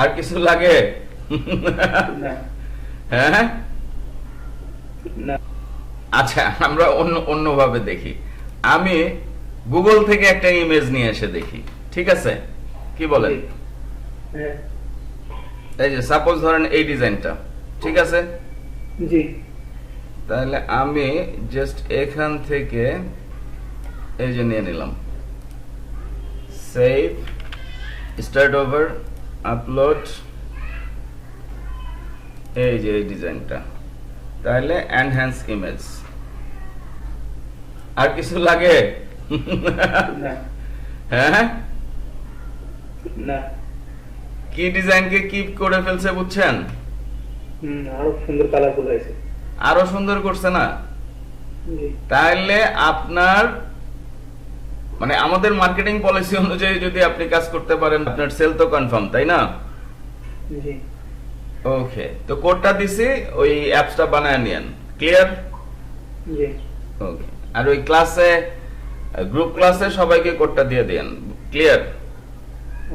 আর কিছু লাগে? হ্যাঁ? আচ্ছা আমরা অন্য অন্যভাবে দেখি। আমি গুগল থেকে একটা ইমেজ নিয়ে এসে দেখি ঠিক আছে? কি বলেন? হ্যাঁ। এই যে সাপোজ ধরেন এই ডিজাইনটা ঠিক আছে? জি। তাহলে আমি জাস্ট এখান থেকে এই যে নিয়ে নিলাম। সেভ স্টার্ট ওভার আপলোড এই যে এই ডিজাইনটা। তাহলে এনহ্যান্স ইমেজ আর কিছু লাগে? হ্যাঁ? না। কি ডিজাইনকে কি করে ফেলছে বুঝছেন? আরও সুন্দর হয়েছে আরও সুন্দর করছে না? তাহলে আপনার মানে আমাদের মার্কেটিং পলিসি অনুযায়ী যদি আপনি কাজ করতে পারেন আপনার সেল তো কনফার্ম তাই না? ওকে তো কোডটা দিছি ওই অ্যাপসটা বানায় নিয়েন। ক্লিয়ার জি। ওকে আর ওই ক্লাসে গ্রুপ ক্লাসে সবাইকে কোডটা দিয়ে দেন ক্লিয়ার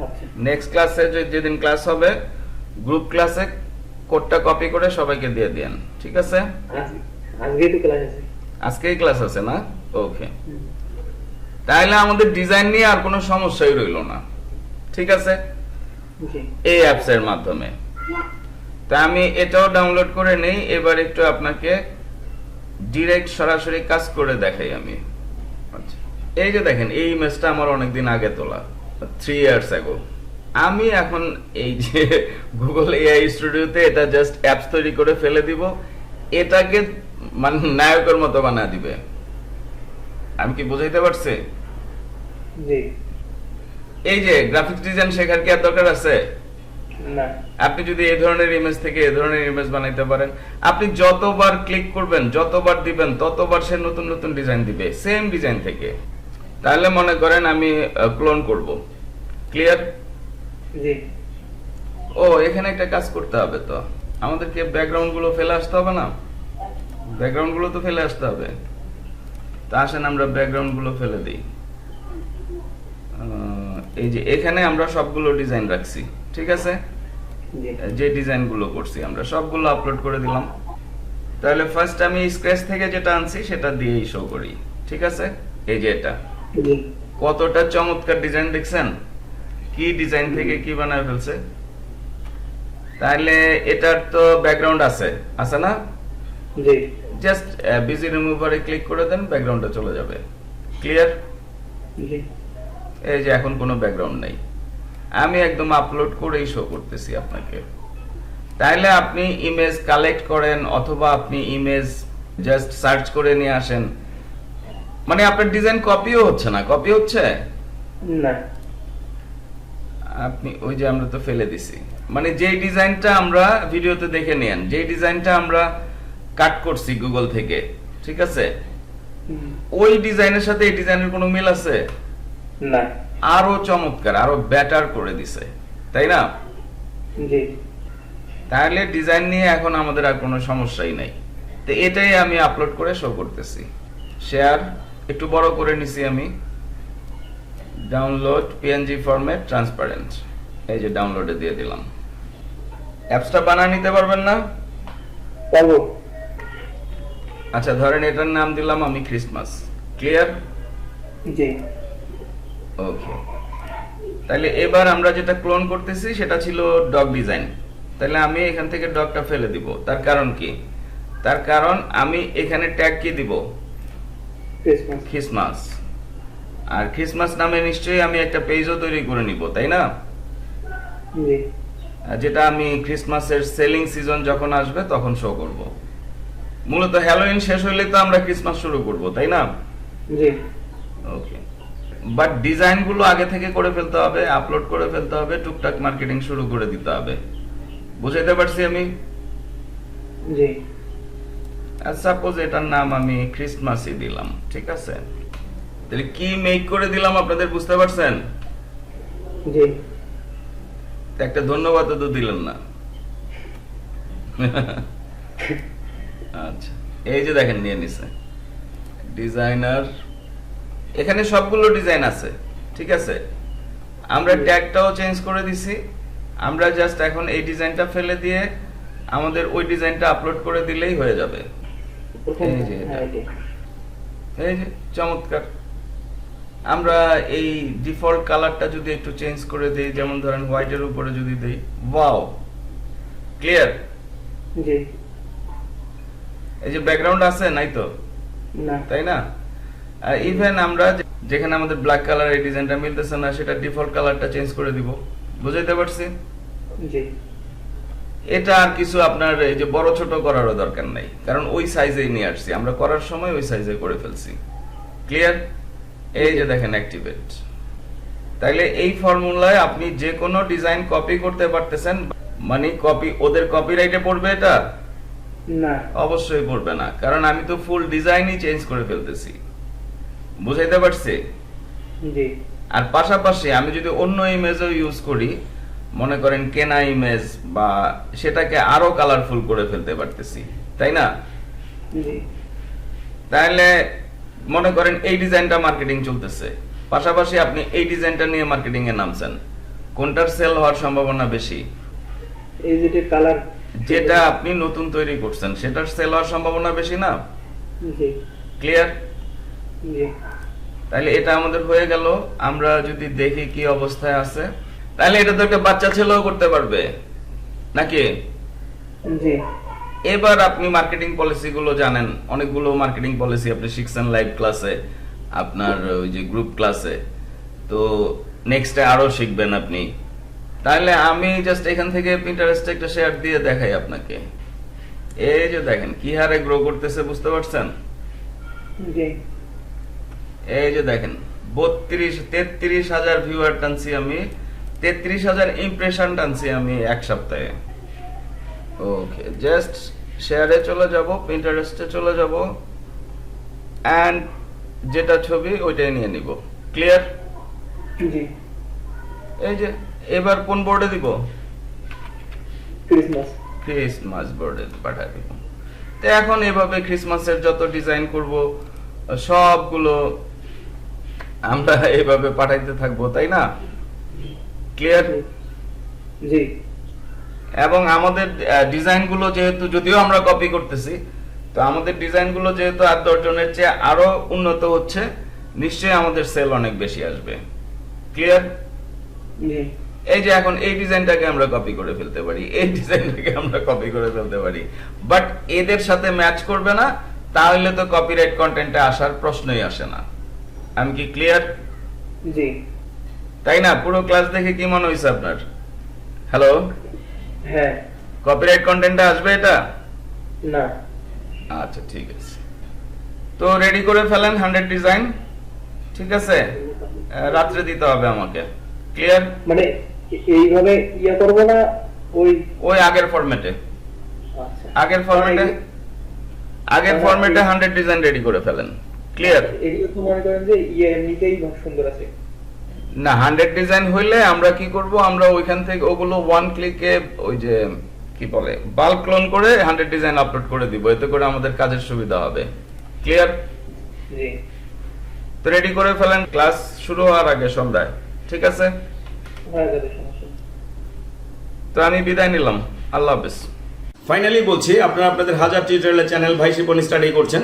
আচ্ছা। নেক্সট ক্লাসে যেদিন ক্লাস হবে গ্রুপ ক্লাসে কোডটা কপি করে সবাইকে দিয়ে দেন ঠিক আছে? আজ- আজকেই তো ক্লাস আছে। আজকেই ক্লাস আছে না? ওকে। তাহলে আমাদের ডিজাইন নিয়ে আর কোনো সমস্যাই রইল না। ঠিক আছে? এই অ্যাপস এর মাধ্যমে। তা আমি এটাও ডাউনলোড করে নেই এবার একটু আপনাকে ডিরেক্ট সরাসরি কাজ করে দেখাই আমি। আচ্ছা এই যে দেখেন এই ইমেজটা আমার অনেকদিন আগে তোলা থ্রি ইয়ার্স এগো আমি এখন এই যে গুগল এআই স্টুডিওতে এটা জাস্ট অ্যাপস তৈরি করে ফেলে দিব এটাকে মানে নায়কের মতো বানা দিবে। আমি কি বুঝাইতে পারছি? জি। এই যে গ্রাফিক্স ডিজাইন শেখার কি আর দরকার আছে? না। আপনি যদি এই ধরনের ইমেজ থেকে এই ধরনের ইমেজ বানাইতে পারেন আপনি যতবার ক্লিক করবেন যতবার দিবেন ততবার সে নতুন নতুন ডিজাইন দিবে সেম ডিজাইন থেকে। তাহলে মনে করেন আমি ক্লোন করব। ক্লিয়ার জি। ও এখানে একটা কাজ করতে হবে তো। আমাদের আমাদেরকে ব্যাকগ্রাউন্ডগুলো ফেলে আসতে হবে না? ব্যাকগ্রাউন্ডগুলো তো ফেলে আসতে হবে। তা আসেন আমরা ব্যাকগ্রাউন্ডগুলো ফেলে দিই। এই যে এখানে আমরা সবগুলো ডিজাইন রাখছি ঠিক আছে? যে ডিজাইনগুলো করছি আমরা সবগুলো আপলোড করে দিলাম। তাহলে ফার্স্ট আমি স্ক্র্যাচ থেকে যেটা আনছি সেটা দিয়েই শো করি ঠিক আছে? এই যে এটা। কতটা চমৎকার ডিজাইন দেখছেন? কি ডিজাইন থেকে কি বানায় ফেলছে? তাহলে এটার তো ব্যাকগ্রাউন্ড আছে আছে না? জি। জাস্ট বিজি রিমুভারে ক্লিক করে দেন ব্যাকগ্রাউন্ডটা চলে যাবে। ক্লিয়ার জি। এই যে এখন কোনো ব্যাকগ্রাউন্ড নেই। আমি একদম আপলোড করেই শো করতেছি আপনাকে। তাইলে আপনি ইমেজ কালেক্ট করেন অথবা আপনি ইমেজ জাস্ট সার্চ করে নিয়ে আসেন। মানে আপনার ডিজাইন কপিও হচ্ছে না? কপি হচ্ছে? না। আপনি ওই যে আমরা তো ফেলে দিছি। মানে যেই ডিজাইনটা আমরা ভিডিওতে দেখে নেন যেই ডিজাইনটা আমরা কাট করছি গুগল থেকে ঠিক আছে? ওই ডিজাইনের সাথে এই ডিজাইনের কোনো মিল আছে? না। আরও চমৎকার আরও বেটার করে দিছে তাই না? জি। তাহলে ডিজাইন নিয়ে এখন আমাদের আর কোনো সমস্যাই নাই। তো এটাই আমি আপলোড করে শো করতেছি। শেয়ার একটু বড় করে নিছি আমি। ডাউনলোড পিএনজি ফরম্যাট ট্রান্সপারেন্ট এই যে ডাউনলোডে দিয়ে দিলাম। অ্যাপসটা বানায় নিতে পারবেন না? পারব। আচ্ছা ধরেন এটার নাম দিলাম আমি ক্রিসমাস ক্লিয়ার জি। ওকে তাহলে এবার আমরা যেটা ক্লোন করতেছি সেটা ছিল ডগ ডিজাইন তাহলে আমি এখান থেকে ডগটা ফেলে দিব। তার কারণ কি? তার কারণ আমি এখানে ট্যাগ কি দিব? খ্রিসমাস আর খ্রিসমাস নামে নিশ্চয়ই আমি একটা পেজও তৈরি করে নিব তাই না? যেটা আমি ক্রিসমাসের সেলিং সিজন যখন আসবে তখন শো করব। মূলত হ্যালোইন শেষ হইলে তো আমরা ক্রিসমাস শুরু করব তাই না? জি। ওকে বাট ডিজাইনগুলো আগে থেকে করে ফেলতে হবে আপলোড করে ফেলতে হবে টুকটাক মার্কেটিং শুরু করে দিতে হবে। বুঝাইতে পারছি আমি? জি। সাপোজ এটার নাম আমি ক্রিসমাসই দিলাম ঠিক আছে? তাহলে কি মেক করে দিলাম আপনাদের বুঝতে পারছেন? জি। একটা ধন্যবাদ তো দিলেন না। আচ্ছা এই যে দেখেন নিয়ে নিছে। ডিজাইনার এখানে সবগুলো ডিজাইন আছে ঠিক আছে? আমরা ট্যাগটাও চেঞ্জ করে দিছি। আমরা জাস্ট এখন এই ডিজাইনটা ফেলে দিয়ে আমাদের ওই ডিজাইনটা আপলোড করে দিলেই হয়ে যাবে। এই যে এটা। হ্যাঁ। এই যে। চমৎকার। আমরা এই ডিফল্ট কালারটা যদি একটু চেঞ্জ করে দেই যেমন ধরেন হোয়াইটের উপরে যদি দেই ওয়াও ক্লিয়ার জি। এই যে ব্যাকগ্রাউন্ড আছে নাই তো? না। তাই না? ইভেন আমরা যেখানে আমাদের ব্ল্যাক কালার এই ডিজাইনটা মিলতেছে না সেটা ডিফল্ট কালারটা চেঞ্জ করে দিব। বুঝাইতে পারছি? জি। এটা আর কিছু আপনার এই যে বড় ছোট করারও দরকার নাই কারণ ওই সাইজেই নিয়ে আসছি। আমরা করার সময় ওই সাইজে করে ফেলছি। ক্লিয়ার এই যে দেখেন অ্যাক্টিভেট তাইলে এই ফর্মুলায় আপনি যে কোনো ডিজাইন কপি করতে পারতেছেন মানে কপি ওদের কপিরাইটে পড়বে এটা? না। অবশ্যই পড়বে না কারণ আমি তো ফুল ডিজাইনই চেঞ্জ করে ফেলতেছি। বুঝাইতে পারছি? জি। আর পাশাপাশি আমি যদি অন্য ইমেজও ইউজ করি মনে করেন কেনা ইমেজ বা সেটাকে আরও কালারফুল করে ফেলতে পারতেছি তাই না? তাহলে মনে করেন এই ডিজাইনটা মার্কেটিং চলতেছে। পাশাপাশি আপনি এই ডিজাইনটা নিয়ে মার্কেটিং এ নামছেন। কোনটার সেল হওয়ার সম্ভাবনা বেশি? এই যেটা কালার যেটা আপনি নতুন তৈরি করছেন সেটার সেল হওয়ার সম্ভাবনা বেশি না? ক্লিয়ার তাহলে এটা আমাদের হয়ে গেল। আমরা যদি দেখি কি অবস্থায় আছে। তাহলে এটা তো একটা বাচ্চা ছেলেও করতে পারবে। নাকি? এবার আপনি মার্কেটিং পলিসি গুলো জানেন। অনেকগুলো মার্কেটিং পলিসি আপনি শিখছেন লাইভ ক্লাসে আপনার ওই যে গ্রুপ ক্লাসে তো নেক্সটে আরও শিখবেন আপনি। তাহলে আমি জাস্ট এখান থেকে পিন্টারেস্টে একটা শেয়ার দিয়ে দেখাই আপনাকে। এই যে দেখেন কি হারে গ্রো করতেছে বুঝতে পারছেন? জি। এই যে দেখেন বত্রিশ তেত্রিশ হাজার ভিউয়ার টানছি আমি তেত্রিশ হাজার ইমপ্রেশন টানছি আমি এক সপ্তাহে। ওকে জাস্ট শেয়ারে চলে যাব পিন্টারেস্টে চলে যাব অ্যান্ড যেটা ছবি ওইটাই নিয়ে নিব। ক্লিয়ার এই যে এবার কোন বোর্ডে দিব? ক্রিসমাস ক্রিসমাস বোর্ডে পাঠিয়ে দিব। তো এখন এভাবে ক্রিসমাসের যত ডিজাইন করব সবগুলো আমরা এভাবে পাঠাইতে থাকব তাই না? ক্লিয়ার জি। এবং আমাদের ডিজাইনগুলো যেহেতু যদিও আমরা কপি করতেছি তো আমাদের ডিজাইনগুলো যেহেতু আর দশজনের চেয়ে আরও উন্নত হচ্ছে নিশ্চয়ই আমাদের সেল অনেক বেশি আসবে। ক্লিয়ার এই যে এখন এই ডিজাইনটাকে আমরা কপি করে ফেলতে পারি এই ডিজাইনটাকে আমরা কপি করে ফেলতে পারি। বাট এদের সাথে ম্যাচ করবে না তাহলে তো কপিরাইট কন্টেন্টে আসার প্রশ্নই আসে না। আমি কি ক্লিয়ার জি। তাই না? পুরো ক্লাস দেখে কি মনে হয়েছে আপনার? হ্যালো হ্যাঁ। কপিরাইট কন্টেন্টে আসবে এটা? না। আচ্ছা ঠিক আছে। তো রেডি করে ফেলেন হান্ড্রেড ডিজাইন ঠিক আছে? রাত্রে দিতে হবে আমাকে। ক্লিয়ার মানে এইভাবে ইয়া করব না ওই ওই আগের ফরম্যাটে আচ্ছা। আগের ফরম্যাটে আগের ফরম্যাটে হান্ড্রেড ডিজাইন রেডি করে ফেলেন। ক্লিয়ার এগুলো তো মনে করেন যে ইয়ে এমনিতেই সুন্দর আছে। না হান্ড্রেড ডিজাইন হইলে আমরা কি করব? আমরা ওইখান থেকে ওগুলো ওয়ান ক্লিকে ওই যে কি বলে বাল্ক ক্লোন করে হান্ড্রেড ডিজাইন আপলোড করে দিব। এতে করে আমাদের কাজের সুবিধা হবে। ক্লিয়ার জি। তো রেডি করে ফেলেন ক্লাস শুরু হওয়ার আগে সন্ধ্যায়। ঠিক আছে? হয়ে। তো আমি বিদায় নিলাম। আল্লাহ হাফেজ। ফাইনালি বলছি আপনারা আপনাদের হাজার টিউটোরিয়ালের চ্যানেল ভাই শিপন স্টাডি করছেন।